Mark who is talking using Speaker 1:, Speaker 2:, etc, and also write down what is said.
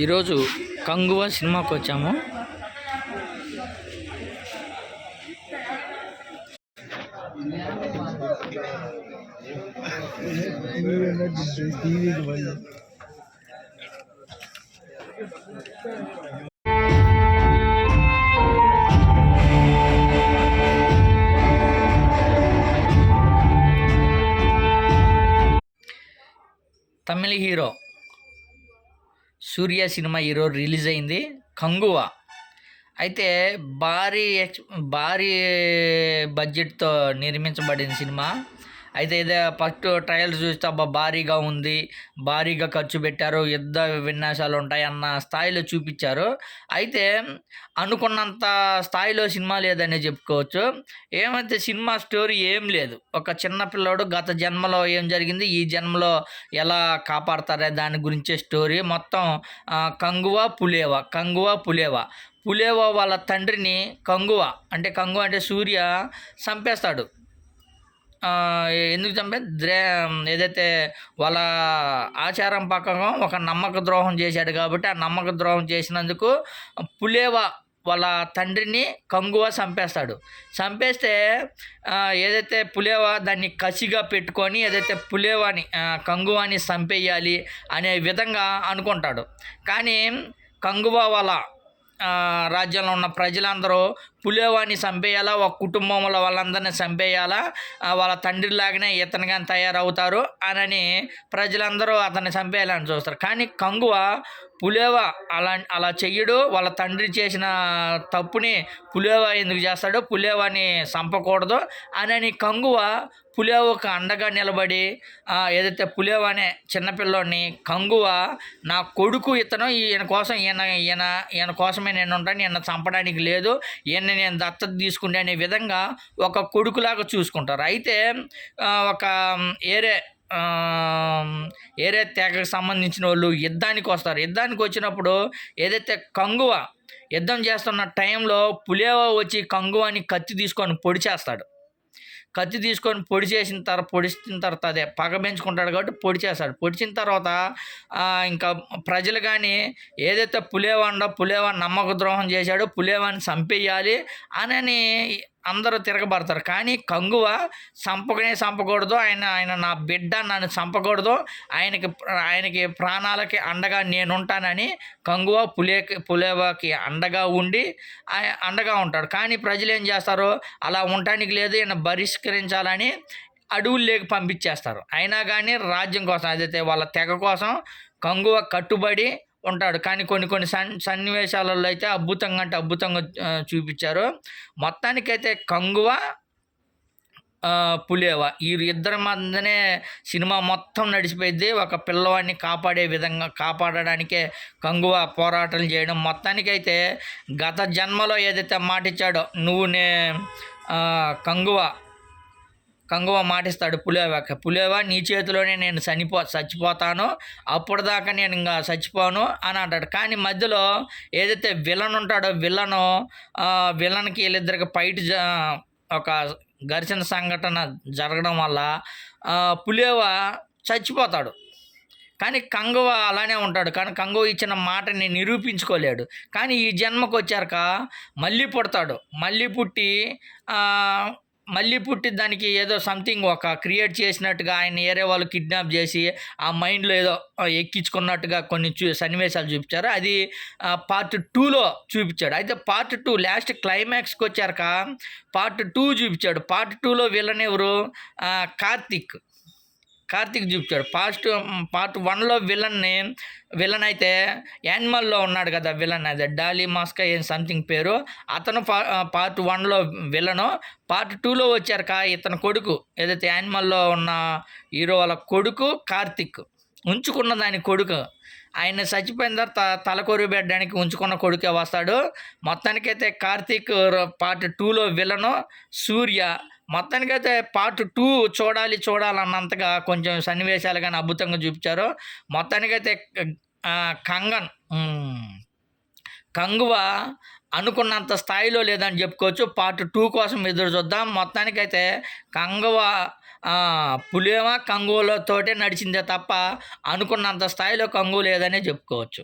Speaker 1: ఈరోజు కంగువ సినిమాకి వచ్చాము. తమిళ హీరో సూర్య సినిమా ఈరోజు రిలీజ్ అయింది. కంగువ. అయితే భారీ ఎక్స్ భారీ బడ్జెట్తో నిర్మించబడిన సినిమా. అయితే ఇదే ఫస్ట్ ట్రయల్స్ చూస్తే అబ్బా భారీగా ఉంది. భారీగా ఖర్చు పెట్టారు. యుద్ధ విన్యాసాలు ఉంటాయి అన్న స్థాయిలో చూపించారు. అయితే అనుకున్నంత స్థాయిలో సినిమా లేదనే చెప్పుకోవచ్చు. ఏమైతే సినిమా స్టోరీ ఏం లేదు. ఒక చిన్న పిల్లోడు గత జన్మలో ఏం జరిగింది? ఈ జన్మలో ఎలా కాపాడతారే? దాని గురించే స్టోరీ. మొత్తం కంగువా కంగువ పులేవ? కంగువ పులేవ? పులేవ వాళ్ళ తండ్రిని కంగువ? అంటే కంగువ అంటే సూర్య చంపేస్తాడు. ఎందుకు చంపే? ద్రే ఏదైతే వాళ్ళ ఆచారం పక్కగా ఒక నమ్మక ద్రోహం చేశాడు కాబట్టి ఆ నమ్మక ద్రోహం చేసినందుకు పులేవ వాళ్ళ తండ్రిని కంగువ చంపేస్తాడు. చంపేస్తే ఏదైతే పులేవ దాన్ని కసిగా పెట్టుకొని ఏదైతే పులేవాని కంగువాని చంపేయాలి అనే విధంగా అనుకుంటాడు. కానీ కంగువ వాళ్ళ రాజ్యంలో ఉన్న ప్రజలందరూ పులేవాని చంపేయాలా? ఒక కుటుంబంలో వాళ్ళందరినీ చంపేయాలా? వాళ్ళ తండ్రిలాగానే ఇతను కానీ తయారవుతారు అనని ప్రజలందరూ అతన్ని చంపేయాలని చూస్తారు. కానీ కంగువ పులేవ అలా అలా చెయ్యడు. వాళ్ళ తండ్రి చేసిన తప్పుని పులేవ ఎందుకు చేస్తాడో పులేవాని చంపకూడదు అని కంగువ పులేవకు అండగా నిలబడి ఏదైతే పులేవ అనే చిన్నపిల్లోడిని కంగువ నా కొడుకు ఇతను ఈయన కోసం ఈయన ఈయన ఈయన కోసమే నేను ఉంటాను ఈయన చంపడానికి లేదు ఈయన నేను దత్తత తీసుకుంటే అనే విధంగా ఒక కొడుకులాగా చూసుకుంటారు. అయితే ఒక ఏరే ఏదైతే ఏరే తెగకు సంబంధించిన వాళ్ళు యుద్ధానికి వస్తారు యుద్ధానికి వచ్చినప్పుడు ఏదైతే కంగువ యుద్ధం చేస్తున్న టైంలో పులేవ వచ్చి కంగువని కత్తి తీసుకొని పొడి చేస్తాడు. కత్తి తీసుకొని పొడి చేసిన తర్వాత పొడిచిన తర్వాత అదే పగ పెంచుకుంటాడు కాబట్టి పొడి చేస్తాడు. పొడిచిన తర్వాత ఇంకా ప్రజలు కానీ ఏదైతే పులేవండో పులేవ నమ్మక ద్రోహం చేశాడో పులేవాన్ని చంపేయాలి అని అందరూ తిరగబడతారు. కానీ కంగువ చంపకనే చంపకూడదు ఆయన ఆయన నా బిడ్డ నన్ను చంపకూడదు ఆయనకి ఆయనకి ప్రాణాలకి అండగా నేనుంటానని కంగువ పులేకి పులేవకి అండగా ఉండి అండగా ఉంటాడు. కానీ ప్రజలు ఏం చేస్తారు? అలా ఉండటానికి లేదు. ఈయన బహిష్కరించాలని అడవుల్లోకి పంపించేస్తారు. అయినా కానీ రాజ్యం కోసం అదైతే వాళ్ళ తెగ కోసం కంగువ కట్టుబడి ఉంటాడు. కానీ కొన్ని కొన్ని సన్ సన్నివేశాలలో అయితే అద్భుతంగా అంటే అద్భుతంగా చూపించారు. మొత్తానికైతే కంగువ పులేవ. ఈ ఇద్దరి మధ్యనే సినిమా మొత్తం నడిచిపోయింది ఒక పిల్లవాడిని కాపాడే విధంగా కాపాడడానికే కంగువ పోరాటం చేయడం. మొత్తానికైతే గత జన్మలో ఏదైతే మాటిచ్చాడో నువ్వు నే కంగువ కంగువ మాటిస్తాడు పులేవాక పులేవా నీ చేతిలోనే నేను చనిపో చచ్చిపోతాను అప్పుడు దాకా నేను ఇంకా చచ్చిపోను అని అంటాడు. కానీ మధ్యలో ఏదైతే విలన్ ఉంటాడో విలను విలన్కి వీళ్ళిద్దరికి పైట జ- ఒక ఘర్షణ సంఘటన జరగడం వల్ల పులేవ చచ్చిపోతాడు. కానీ కంగువ అలానే ఉంటాడు. కానీ కంగువ ఇచ్చిన మాటని నిరూపించుకోలేడు. కానీ ఈ జన్మకు వచ్చాక మళ్ళీ పుడతాడు. మళ్ళీ పుట్టి మళ్ళీ పుట్టి దానికి ఏదో సంథింగ్ ఒక క్రియేట్ చేసినట్టుగా ఆయన ఏరే వాళ్ళు కిడ్నాప్ చేసి ఆ మైండ్లో ఏదో ఎక్కించుకున్నట్టుగా కొన్ని చూ సన్నివేశాలు చూపించారు. అది పార్ట్ టూలో చూపించాడు. అయితే పార్ట్ టూ లాస్ట్ క్లైమాక్స్కి వచ్చాక పార్ట్ టూ చూపించాడు. పార్ట్ టూలో విలన్ ఎవరు? కార్తిక్. కార్తీక్ చూపించాడు. పాస్ట్ పార్ట్ వన్లో విలన్ని విలన్ అయితే యానిమల్లో ఉన్నాడు కదా విలన్ అదే. డాలీ మాస్కా ఏం సంథింగ్ పేరు. అతను పా- పార్ట్ వన్లో విలను. పార్ట్ టూలో వచ్చారు కా ఇతని కొడుకు. ఏదైతే యానిమల్లో ఉన్న హీరో వాళ్ళ కొడుకు కార్తిక్. ఉంచుకున్న దాని కొడుకు. ఆయన చచ్చిపోయిన తర్వాత తలకొరి పెట్టడానికి ఉంచుకున్న కొడుకే వస్తాడు. మొత్తానికైతే కార్తీక్ పార్ట్ టూలో విలను సూర్య. మొత్తానికైతే పార్ట్ టూ చూడాలి చూడాలన్నంతగా కొంచెం సన్నివేశాలు కానీ అద్భుతంగా చూపించారు. మొత్తానికైతే కంగన్ కంగువ అనుకున్నంత స్థాయిలో లేదని చెప్పుకోవచ్చు. పార్ట్ టూ కోసం ఎదురు చూద్దాం. మొత్తానికైతే కంగువ పులేమ కంగువలతోటే నడిచిందే తప్ప అనుకున్నంత స్థాయిలో కంగు లేదనే చెప్పుకోవచ్చు.